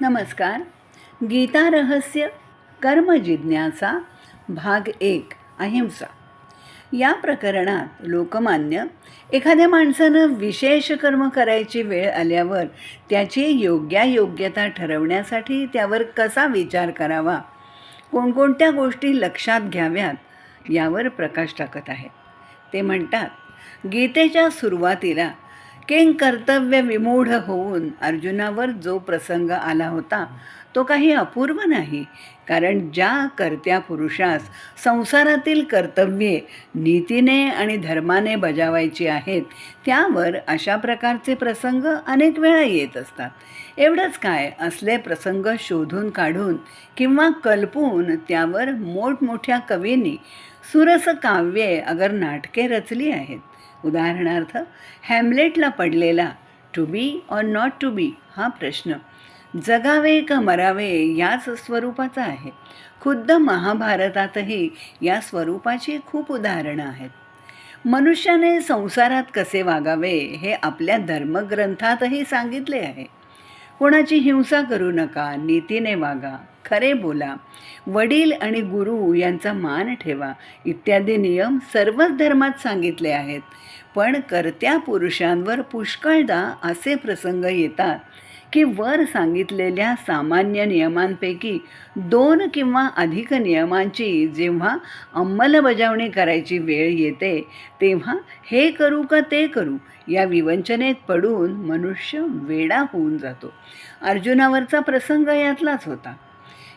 नमस्कार. गीता रहस्य कर्मजिज्ञासा भाग एक अहिंसा. या प्रकरणात लोकमान्य एखाद्या माणसानं विशेष कर्म करायची वेळ आल्यावर त्याची योग्यायोग्यता ठरवण्यासाठी त्यावर कसा विचार करावा? कोणकोणत्या गोष्टी लक्षात घ्याव्यात? यावर प्रकाश टाकत आहेत ते म्हणतात गीतेच्या सुरुवातीला किंग कर्तव्य विमूढ होऊन अर्जुनावर जो प्रसंग आला होता तो काही अपूर्व नाही. कारण ज्या कर्त्या पुरुषास संसारातील कर्तव्ये नीतीने आणि धर्माने बजावायची आहेत त्यावर अशा प्रकारचे प्रसंग अनेक वेळा येत असतात. एवढंच काय असले प्रसंग शोधून काढून किंवा कल्पून त्यावर मोठमोठ्या कवींनी सुरस काव्ये अगर नाटके रचली आहेत उदाहरणार्थ हॅमलेटला पडलेला to be or not to be हा प्रश्न. जगावे का मरावे याच स्वरूपाचा आहे. खुद्द महाभारतातही या स्वरूपाची खूप उदाहरणं आहेत. मनुष्याने संसारात कसे वागावे हे आपल्या धर्मग्रंथातही सांगितले आहे. कोणाची हिंसा करू नका नीतीने वागा खरे बोला. वडील आणि गुरु यांचा मान ठेवा. इत्यादी नियम सर्वच धर्मात सांगितले आहेत. पण कर्त्या पुरुषांवर पुष्कळदा असे प्रसंग येतात. की वर सांगितलेल्या सामान्य नियमांपैकी दोन किंवा अधिक नियमांची जेव्हा अंमलबजावणी करायची वेळ येते तेव्हा हे करू का ते करू या विवंचनेत पडून मनुष्य वेडा होऊन जातो. अर्जुनावरचा प्रसंग यातलाच होता.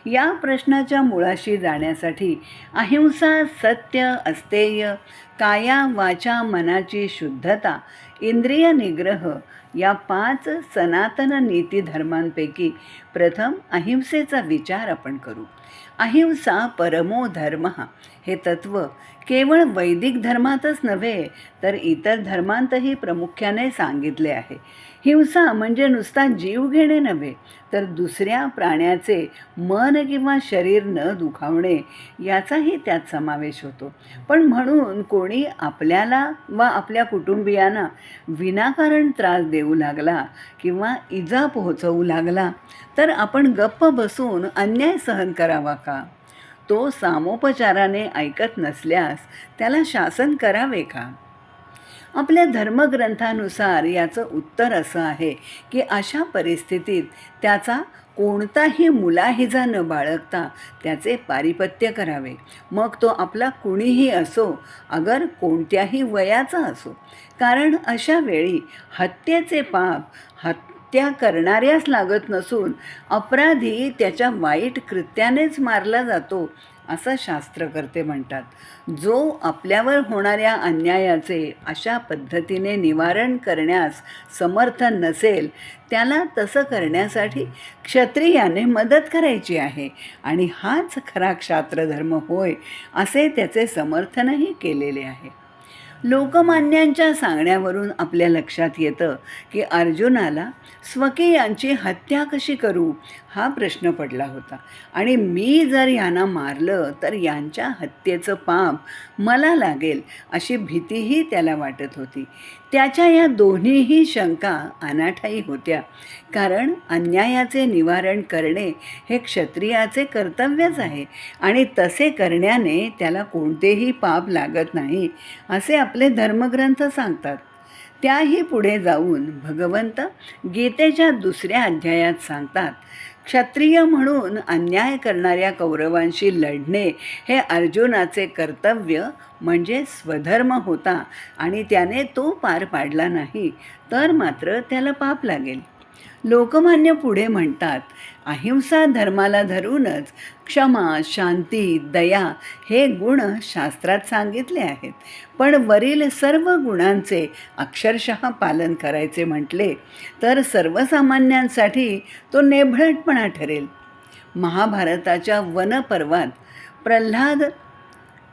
या प्रश्नाच्या मुळाशी जाण्यासाठी अहिंसा सत्य अस्तेय काया वाचा मनाची शुद्धता इंद्रिय निग्रह या पाच सनातन नीती धर्मांपैकी प्रथम अहिंसेचा विचार आपण करू. अहिंसा परमो धर्म हे तत्त्व केवळ वैदिक धर्मातच नव्हे तर इतर धर्मांतही प्रामुख्याने सांगितले आहे. हिंसा म्हणजे नुसता जीव घेणे नव्हे तर दुसऱ्या प्राण्याचे मन किंवा शरीर न दुखावणे याचाही त्यात समावेश होतो. पण म्हणून कोणी आपल्याला व आपल्या कुटुंबियांना विनाकारण त्रास देऊ लागला किंवा इजा पोहोचवू लागला तर आपण गप्प बसून अन्याय सहन करावा का? तो सामोपचाराने ऐकत नसल्यास त्याला शासन करावे का? आपल्या धर्मग्रंथानुसार याचं उत्तर असं आहे की अशा परिस्थितीत त्याचा कोणताही मुलाहिजा न बाळगता त्याचे पारिपत्य करावे. मग तो आपला कुणीही असो अगर कोणत्याही वयाचा असो. कारण अशा वेळी हत्येचे पाप हत्या करणाऱ्यास लागत नसून अपराधी त्याच्या वाईट कृत्यानेच मारला जातो असं शास्त्रकर्ते म्हणतात. जो आपल्यावर होणाऱ्या अन्यायाचे अशा पद्धतीने निवारण करण्यास समर्थ नसेल त्याला तसं करण्यासाठी क्षत्रियाने मदत करायची आहे आणि हाच खरा क्षात्रधर्म होय असे त्याचे समर्थनही केलेले आहे. लोकमान्यांच्या सांगण्यावरून आपल्या लक्षात येतं की अर्जुनाला स्वकीयांची हत्या कशी करू हा प्रश्न पडला होता. आणि मी जर यांना मारलं तर यांच्या हत्येचं पाप मला लागेल अशी भीतीही त्याला वाटत होती. त्याच्या या दोन्हीही शंका अनाठाई होत्या. कारण अन्यायाचे निवारण करणे हे क्षत्रियाचे कर्तव्यच आहे. आणि तसे करण्याने त्याला कोणतेही पाप लागत नाही असे आपले धर्मग्रंथ सांगतात. त्याही पुढे जाऊन भगवंत गीतेच्या दुसऱ्या अध्यायात सांगतात क्षत्रिय म्हणून अन्याय करणाऱ्या कौरवांशी लढणे हे अर्जुनाचे कर्तव्य म्हणजे स्वधर्म होता आणि त्याने तो पार पाडला नाही तर मात्र त्याला पाप लागेल. लोकमान्य पुढे म्हणतात अहिंसा धर्माला धरूनच क्षमा शांती दया हे गुण शास्त्रात सांगितले आहेत. पण वरील सर्व गुणांचे अक्षरशः पालन करायचे म्हटले तर सर्वसामान्यांसाठी तो नेभळटपणा ठरेल. महाभारताच्या वनपर्वात प्रल्हाद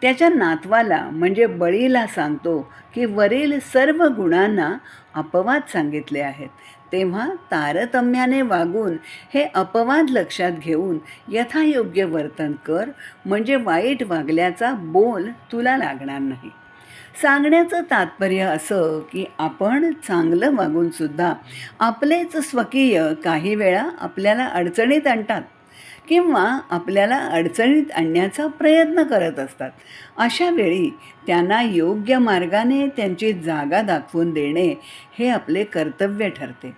त्याच्या नातवाला म्हणजे बळीला सांगतो की वरील सर्व गुणांना अपवाद सांगितले आहेत. तेव्हा तारतम्याने वागून हे अपवाद लक्षात घेऊन यथायोग्य वर्तन कर म्हणजे वाईट वागल्याचा बोल तुला लागणार नाही. सांगण्याचं तात्पर्य असं की आपण चांगलं वागूनसुद्धा आपलेच स्वकीय काही वेळा आपल्याला अडचणीत आणतात. किंवा आपल्याला अडचणीत आणण्याचा प्रयत्न करत असतात. अशा वेळी त्यांना योग्य मार्गाने त्यांची जागा दाखवून देणे हे आपले कर्तव्य ठरते.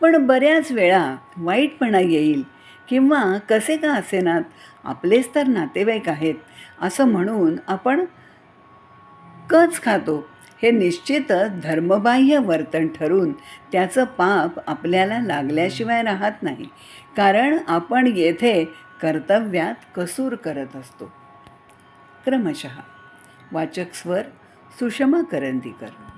पण बऱ्याच वेळा वाईटपणा येईल किंवा कसे का असेनात आपलेच तर नातेवाईक आहेत असं म्हणून आपण कच खातो. हे निश्चितच धर्मबाह्य वर्तन ठरून त्याचं पाप आपल्याला लागल्याशिवाय राहत नाही. कारण आपण येथे कर्तव्यात कसूर करत असतो. क्रमशः. वाचक स्वर सुषमा करंदीकर.